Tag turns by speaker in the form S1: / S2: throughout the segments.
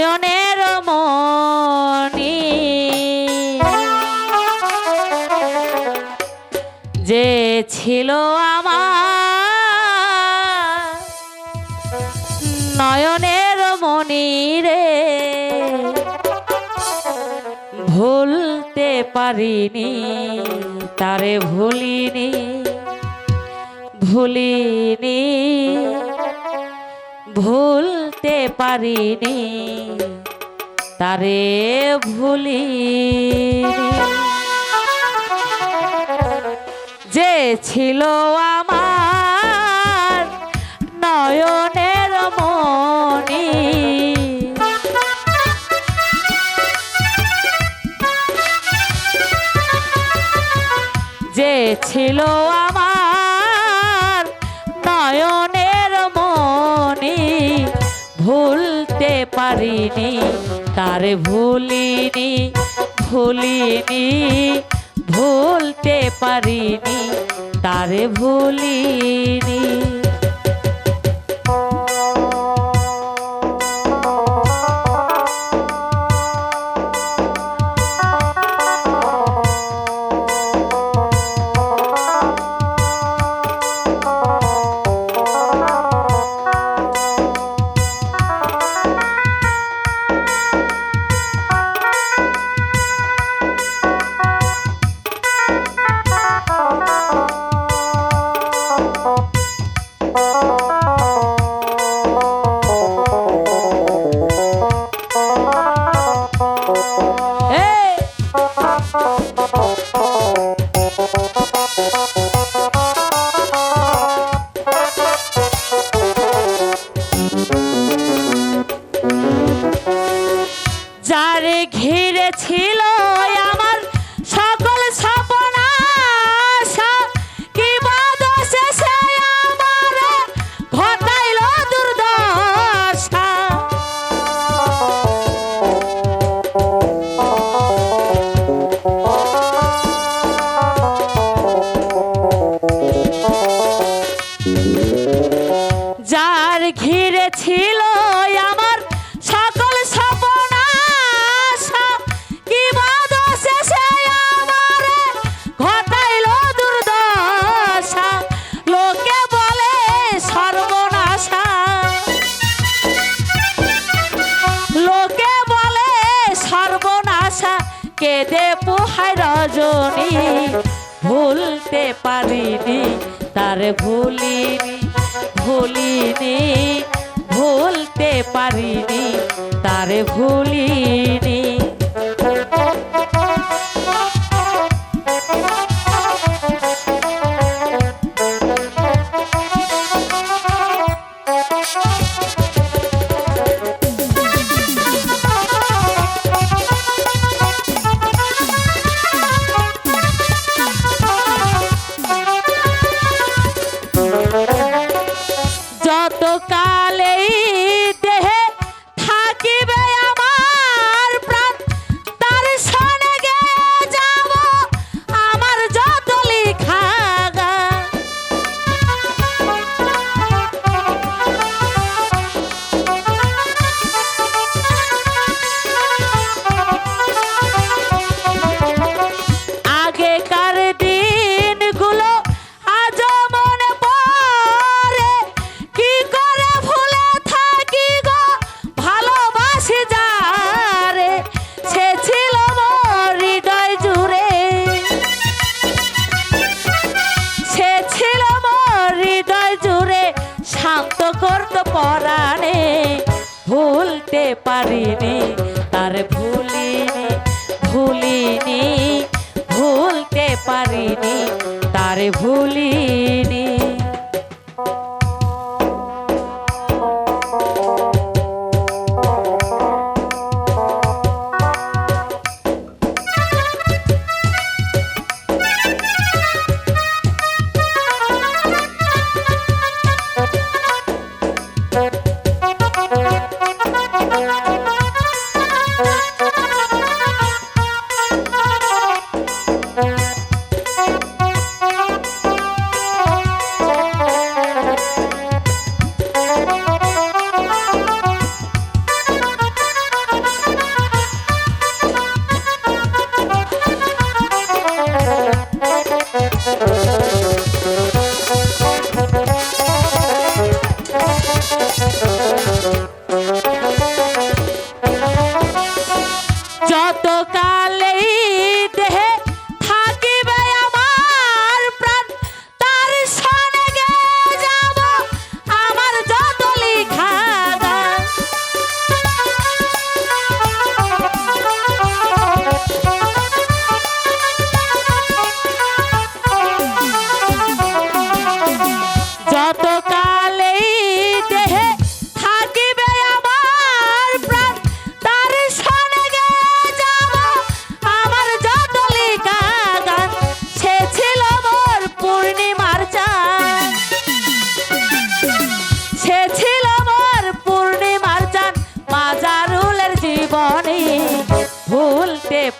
S1: নয়নের মনি যে ছিল আমার নয়নের মনি রে ভুলতে পারিনি তারে ভুলিনি ভুলিনি। ভুলতে পারিনি তারে ভুলি। যে ছিল আমার নয়নের মনি যে ছিল আমার নয়নের পারিনি তার ভুলিনি ভুলিনি ভুলতে পারিনি তারে ভুলিনি। করেছিল কেঁদে পোহায় রজনী ভুলতে পারিনি তার ভুলিনি ভুলিনি ভুলতে পারিনি তার ভুলিনি। পারিনি তার ভুলিনি ভুলিনি ভুলতে পারিনি তার ভুলিনি।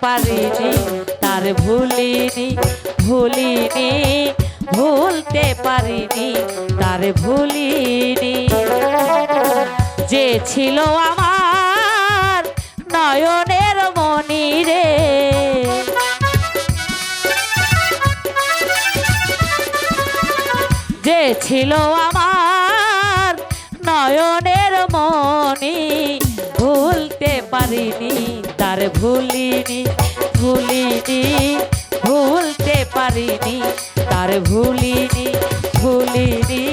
S1: পারিনি, তার ভুলিনি ভুলিনি, ভুলতে পারিনি, তার ভুলিনি। যে ছিল আমার নয়নের মনি রে। যে ছিল আমার নয়নের মনি ভুলতে পারিনি। তার ভুলিনি ভুলিনি, ভুলতে পারিনি। তার ভুলিনি ভুলিনি,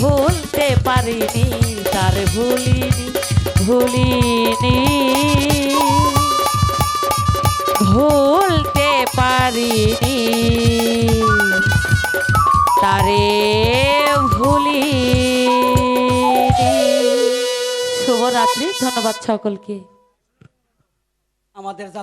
S1: ভুলতে পারিনি। তার ভুলিনি ভুলিনি, ভুলতে পারিনি। তারে ভুলি শুভরাত্রি, ধন্যবাদ সকলকে।
S2: আমাদের